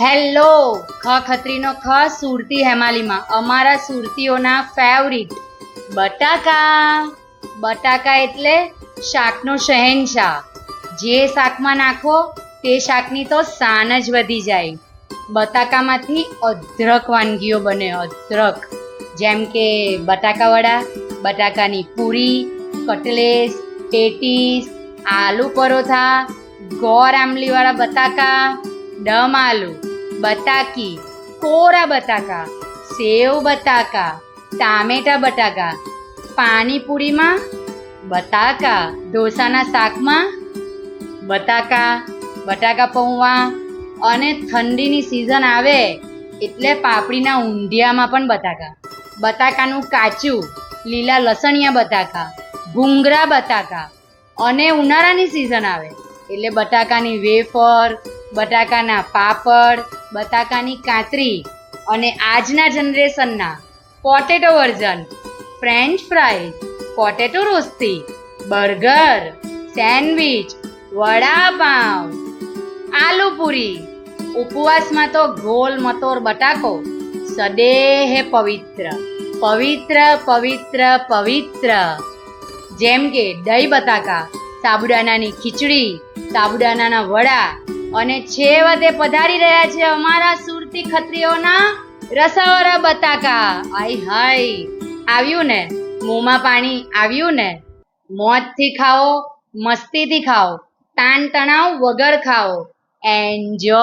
Hello, ખ ખત્રીનો ખ સુરતી હેમાલીમાં. અમારા સુરતીઓના ફેવરિટ બટાકા. બટાકા એટલે શાકનો શહેનશાહ. જે શાકમાં નાખો, તે શાકની તો શાન જ વધી જાય. બટાકામાંથી અદ્રક વાનગીઓ બને, અદ્રક. જેમ કે બટાકાવડા બટાકાની પૂરી, કટલેસ, પેટીસ, આલુ પરોઠા ગોળ આમલીવાળા બટાકા દમ આલુ બટાકી કોરા બટાકા સેવ બટાકા ટામેટા બટાકા પાણીપુરીમાં બટાકા ઢોસાના શાકમાં બટાકા બટાકા પૌવા અને ઠંડીની સિઝન આવે એટલે પાપડીના ઊંધિયામાં પણ બટાકા બટાકાનું કાચું લીલા લસણિયા બટાકા ભૂંગરા બટાકા અને ઉનાળાની સિઝન આવે એટલે બટાકાની વેફર બટાકાના પાપડ, બટાકાની કાતરી અને આજના જનરેશનના potato version, French fries potato rosti burger, sandwich, vada pav aloo puri ઉપવાસમાં તો ગોલ મતોર બટાકો. સદેહે પવિત્ર પવિત્ર પવિત્ર પવિત્ર. જેમ કે દહીં બટાકા સાબુદાનાની ખીચડી સાબુદાનાના વડા અને છેવટે પધારી રહ્યા છે અમારા સુરતી ખત્રીઓના રસાવાળા બતાકા આય હાય. આવ્યું ને? મોંમાં પાણી. આવ્યું ને? મોજથી ખાઓ, મસ્તીથી ખાઓ. તાણ તણાવ વગર ખાઓ. એન્જોય